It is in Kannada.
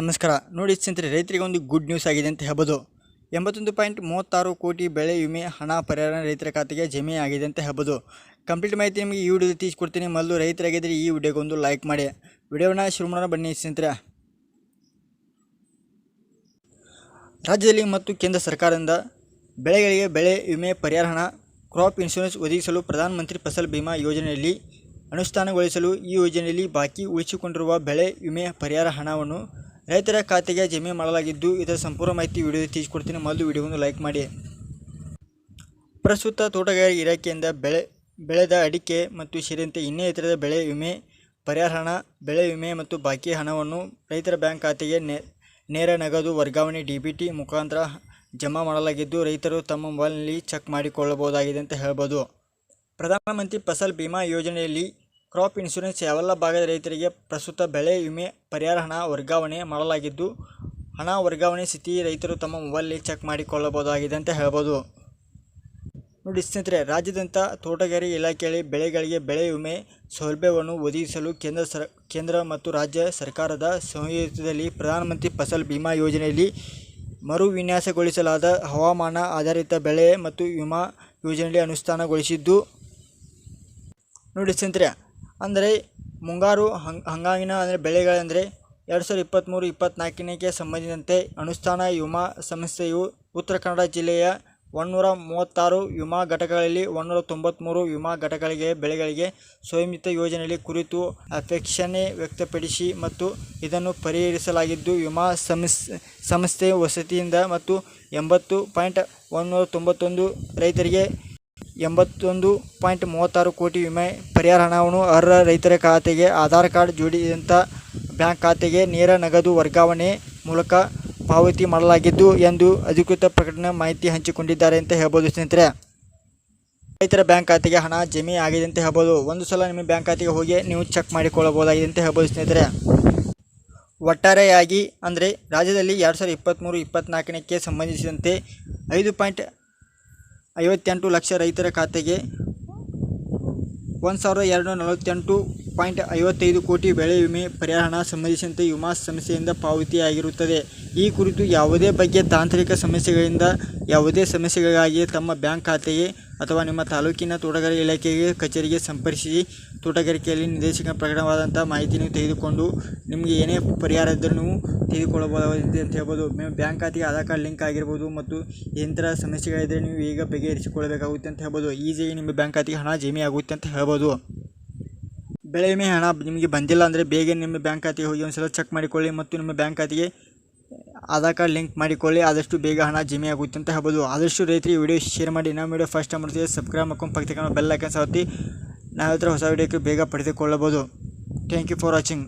ನಮಸ್ಕಾರ. ನೋಡಿ ಸ್ನೇಹಿತರೆ, ರೈತರಿಗೆ ಒಂದು ಗುಡ್ ನ್ಯೂಸ್ ಆಗಿದೆ ಅಂತ ಹೇಳ್ಬೋದು. ಎಂಬತ್ತೊಂದು ಪಾಯಿಂಟ್ ಮೂವತ್ತಾರು ಕೋಟಿ ಬೆಳೆ ವಿಮೆ, ಹಣ ಪರಿಹಾರ ರೈತರ ಖಾತೆಗೆ ಜಮೆ ಆಗಿದೆ ಅಂತ ಹೇಳ್ಬೋದು. ಕಂಪ್ಲೀಟ್ ಮಾಹಿತಿ ನಿಮಗೆ ಈ ವಿಡಿಯೋದಲ್ಲಿ ತಿಳಿಸ್ಕೊಡ್ತೀನಿ. ಮೊದಲು ರೈತರಾಗಿದ್ದರೆ ಈ ವಿಡಿಯೋಗೆ ಒಂದು ಲೈಕ್ ಮಾಡಿ. ವಿಡಿಯೋನ ಶುರು ಮಾಡೋಣ ಬನ್ನಿ ಸ್ನೇಹಿತರೆ. ರಾಜ್ಯದಲ್ಲಿ ಮತ್ತು ಕೇಂದ್ರ ಸರ್ಕಾರದಿಂದ ಬೆಳೆಗಳಿಗೆ ಬೆಳೆ ವಿಮೆ, ಪರಿಹಾರ, ಹಣ ಕ್ರಾಪ್ ಇನ್ಶೂರೆನ್ಸ್ ಒದಗಿಸಲು ಪ್ರಧಾನಮಂತ್ರಿ ಫಸಲ್ ಬಿಮಾ ಯೋಜನೆಯಲ್ಲಿ ಅನುಷ್ಠಾನಗೊಳಿಸಲು ಈ ಯೋಜನೆಯಲ್ಲಿ ಬಾಕಿ ಉಳಿಸಿಕೊಂಡಿರುವ ಬೆಳೆ ವಿಮೆ, ಪರಿಹಾರ, ಹಣವನ್ನು ರೈತರ ಖಾತೆಗೆ ಜಮೆ ಮಾಡಲಾಗಿದ್ದು, ಇದರ ಸಂಪೂರ್ಣ ಮಾಹಿತಿ ವಿಡಿಯೋ ತಿಳಿಸ್ಕೊಡ್ತೀನಿ. ಮೊದಲು ವಿಡಿಯೋವನ್ನು ಲೈಕ್ ಮಾಡಿ. ಪ್ರಸ್ತುತ ತೋಟಗಾರಿಕೆ ಇಲಾಖೆಯಿಂದ ಬೆಳೆ, ಬೆಳೆದ ಅಡಿಕೆ ಮತ್ತು ಸೇರಿದಂತೆ ಇನ್ನೇ ಇತರದ ಬೆಳೆ ವಿಮೆ, ಪರಿಹಾರ ಹಣ, ಬೆಳೆ ವಿಮೆ ಮತ್ತು ಬಾಕಿ ಹಣವನ್ನು ರೈತರ ಬ್ಯಾಂಕ್ ಖಾತೆಗೆ ನೇರ ನಗದು ವರ್ಗಾವಣೆ ಡಿ ಬಿ ಟಿ ಮುಖಾಂತರ ಜಮಾ ಮಾಡಲಾಗಿದ್ದು, ರೈತರು ತಮ್ಮ ಮೊಬೈಲ್ನಲ್ಲಿ ಚೆಕ್ ಮಾಡಿಕೊಳ್ಳಬಹುದಾಗಿದೆ ಅಂತ ಹೇಳ್ಬೋದು. ಪ್ರಧಾನಮಂತ್ರಿ ಫಸಲ್ ಬಿಮಾ ಯೋಜನೆಯಲ್ಲಿ ಕ್ರಾಪ್ ಇನ್ಶೂರೆನ್ಸ್ ಯಾವೆಲ್ಲ ಭಾಗದ ರೈತರಿಗೆ ಪ್ರಸ್ತುತ ಬೆಳೆ ವಿಮೆ, ಪರಿಹಾರ, ಹಣ ವರ್ಗಾವಣೆ ಮಾಡಲಾಗಿದ್ದು, ಹಣ ವರ್ಗಾವಣೆ ಸ್ಥಿತಿ ರೈತರು ತಮ್ಮ ಮೊಬೈಲಲ್ಲಿ ಚೆಕ್ ಮಾಡಿಕೊಳ್ಳಬಹುದಾಗಿದೆ ಅಂತ ಹೇಳ್ಬೋದು. ನೋಡಿ ಸ್ನೇಹಿತರೆ ರಾಜ್ಯದಂಥ ತೋಟಗಾರಿಕೆ ಇಲಾಖೆಯಲ್ಲಿ ಬೆಳೆಗಳಿಗೆ ಬೆಳೆ ವಿಮೆ ಸೌಲಭ್ಯವನ್ನು ಒದಗಿಸಲು ಕೇಂದ್ರ ಸರ್, ಕೇಂದ್ರ ಮತ್ತು ರಾಜ್ಯ ಸರ್ಕಾರದ ಸಂಯೋಜಿತದಲ್ಲಿ ಪ್ರಧಾನಮಂತ್ರಿ ಫಸಲ್ ಬಿಮಾ ಯೋಜನೆಯಲ್ಲಿ ಮರು ವಿನ್ಯಾಸಗೊಳಿಸಲಾದ ಹವಾಮಾನ ಆಧಾರಿತ ಬೆಳೆ ಮತ್ತು ವಿಮಾ ಯೋಜನೆಯಲ್ಲಿ ಅನುಷ್ಠಾನಗೊಳಿಸಿದ್ದು. ನೋಡಿ ಸ್ನೇಹಿತರೆ ಅಂದರೆ ಮುಂಗಾರು ಹಂಗ್ ಹಂಗಾಮಿನ ಅಂದರೆ ಬೆಳೆಗಳೆಂದರೆ ಎರಡು ಸಾವಿರದ ಇಪ್ಪತ್ತ್ಮೂರು ಇಪ್ಪತ್ತ್ನಾಲ್ಕನೇಗೆ ಸಂಬಂಧಿಸಿದಂತೆ ಅನುಷ್ಠಾನ, ವಿಮಾ ಸಂಸ್ಥೆಯು ಉತ್ತರ ಕನ್ನಡ ಜಿಲ್ಲೆಯ ಒಂದುನೂರ ಮೂವತ್ತಾರು ವಿಮಾ ಘಟಕಗಳಲ್ಲಿ ಒಂದುನೂರ ತೊಂಬತ್ತ್ಮೂರು ವಿಮಾ ಘಟಕಗಳಿಗೆ ಬೆಳೆಗಳಿಗೆ ಸ್ವಯಂಯುತ ಯೋಜನೆಯಲ್ಲಿ ಕುರಿತು ಅಪೇಕ್ಷಣೆ ವ್ಯಕ್ತಪಡಿಸಿ ಮತ್ತು ಇದನ್ನು ಪರಿಹರಿಸಲಾಗಿದ್ದು, ವಿಮಾ ಸಂಸ್ ಸಂಸ್ಥೆ ವಸತಿಯಿಂದ ಮತ್ತು ಎಂಬತ್ತು ಪಾಯಿಂಟ್ ಒಂದುನೂರ ತೊಂಬತ್ತೊಂದು ರೈತರಿಗೆ ಎಂಬತ್ತೊಂದು ಪಾಯಿಂಟ್ ಮೂವತ್ತಾರು ಕೋಟಿ ವಿಮೆ ಪರಿಹಾರ ಹಣವನ್ನು ಅರ್ಹ ರೈತರ ಖಾತೆಗೆ ಆಧಾರ್ ಕಾರ್ಡ್ ಜೋಡಿಸಿದಂಥ ಬ್ಯಾಂಕ್ ಖಾತೆಗೆ ನೇರ ನಗದು ವರ್ಗಾವಣೆ ಮೂಲಕ ಪಾವತಿ ಮಾಡಲಾಗಿದ್ದು ಎಂದು ಅಧಿಕೃತ ಪ್ರಕಟಣೆ ಮಾಹಿತಿ ಹಂಚಿಕೊಂಡಿದ್ದಾರೆ ಅಂತ ಹೇಳ್ಬೋದು. ಸ್ನೇಹಿತರೆ, ರೈತರ ಬ್ಯಾಂಕ್ ಖಾತೆಗೆ ಹಣ ಜಮೆ ಆಗಿದೆ ಅಂತ ಹೇಳ್ಬೋದು. ಒಂದು ಸಲ ನಿಮ್ಮ ಬ್ಯಾಂಕ್ ಖಾತೆಗೆ ಹೋಗಿ ನೀವು ಚೆಕ್ ಮಾಡಿಕೊಳ್ಳಬಹುದಾಗಿದೆ ಅಂತ ಹೇಳ್ಬೋದು. ಸ್ನೇಹಿತರೆ, ಒಟ್ಟಾರೆಯಾಗಿ ಅಂದರೆ ರಾಜ್ಯದಲ್ಲಿ ಎರಡು ಸಾವಿರದ ಇಪ್ಪತ್ತ್ಮೂರು ಇಪ್ಪತ್ತ್ನಾಲ್ಕನೇಕ್ಕೆ ಸಂಬಂಧಿಸಿದಂತೆ ಐದು ಪಾಯಿಂಟ್ ಐವತ್ತೆಂಟು ಲಕ್ಷ ರೈತರ ಖಾತೆಗೆ ಒಂದು ಸಾವಿರದ ಎರಡು ನಲವತ್ತೆಂಟು ಪಾಯಿಂಟ್ ಐವತ್ತೈದು ಕೋಟಿ ಬೆಳೆ ವಿಮೆ ಪರಿಹಾರ ಹಣ ಸಂಬಂಧಿಸಿದಂತೆ ವಿಮಾ ಸಂಸ್ಥೆಯಿಂದ ಪಾವತಿಯಾಗಿರುತ್ತದೆ. ಈ ಕುರಿತು ಯಾವುದೇ ಬಗ್ಗೆ ತಾಂತ್ರಿಕ ಸಮಸ್ಯೆಗಳಿಂದ ಯಾವುದೇ ಸಮಸ್ಯೆಗಳಿಗಾಗಿ ತಮ್ಮ ಬ್ಯಾಂಕ್ ಖಾತೆಗೆ ಅಥವಾ ನಿಮ್ಮ ತಾಲೂಕಿನ ತೋಟಗಾರಿಕೆ ಇಲಾಖೆಗೆ, ಕಚೇರಿಗೆ ಸಂಪರ್ಕಿಸಿ ತೋಟಗಾರಿಕೆಯಲ್ಲಿ ನಿರ್ದೇಶಕ ಪ್ರಕಟವಾದಂಥ ಮಾಹಿತಿಯನ್ನು ತೆಗೆದುಕೊಂಡು ನಿಮಗೆ ಏನೇ ಪರಿಹಾರ ಇದ್ದರೂ ತೆಗೆದುಕೊಳ್ಳಬಹುದಾಗಿದೆ ಅಂತ ಹೇಳ್ಬೋದು. ಬ್ಯಾಂಕ್ ಖಾತೆಗೆ ಆಧಾರ್ ಕಾರ್ಡ್ ಲಿಂಕ್ ಆಗಿರ್ಬೋದು ಮತ್ತು ಯಂತ್ರ ಸಮಸ್ಯೆಗಳಿದ್ದರೆ ನೀವು ಈಗ ಬಗೆಹರಿಸಿಕೊಳ್ಳಬೇಕಾಗುತ್ತೆ ಅಂತ ಹೇಳ್ಬೋದು. ಈಸಿಯಾಗಿ ನಿಮ್ಮ ಬ್ಯಾಂಕ್ ಖಾತೆಗೆ ಹಣ ಜಮೆ ಆಗುತ್ತೆ ಅಂತ ಹೇಳ್ಬೋದು. ಬೆಳೆ ವಿಮೆ ಹಣ ನಿಮಗೆ ಬಂದಿಲ್ಲ ಅಂದರೆ ಬೇಗ ನಿಮ್ಮ ಬ್ಯಾಂಕ್ ಖಾತೆಗೆ ಹೋಗಿ ಒಂದು ಸಲ ಚೆಕ್ ಮಾಡಿಕೊಳ್ಳಿ ಮತ್ತು ನಿಮ್ಮ ಬ್ಯಾಂಕ್ ಖಾತೆಗೆ ಆಧಾರ್ ಕಾರ್ಡ್ ಲಿಂಕ್ ಮಾಡಿಕೊಳ್ಳಿ, ಆದಷ್ಟು ಬೇಗ ಹಣ ಜಮೆ ಆಗುತ್ತೆ ಅಂತ ಹೇಳ್ಬೋದು. ಆದಷ್ಟು ರೈತರಿಗೆ ವಿಡಿಯೋ ಶೇರ್ ಮಾಡಿ. ನಮ್ಮ ವಿಡಿಯೋ ಫಸ್ಟ್ ಟೈಮ್ ಮಾಡ್ತೀವಿ ಸಬ್ಸ್ಕ್ರೈಬ್ ಮಾಡ್ಕೊಂಡು ಪಕ್ಕದ ಬೆಲ್ ಐಕನ್ ಸಾವತ್ತಿ. ನಾವು ಹತ್ರ ಹೊಸ ವಿಡಿಯೋಕ್ಕೆ ಬೇಗ ಪಡೆದುಕೊಳ್ಳಬಹುದು. Thank you for watching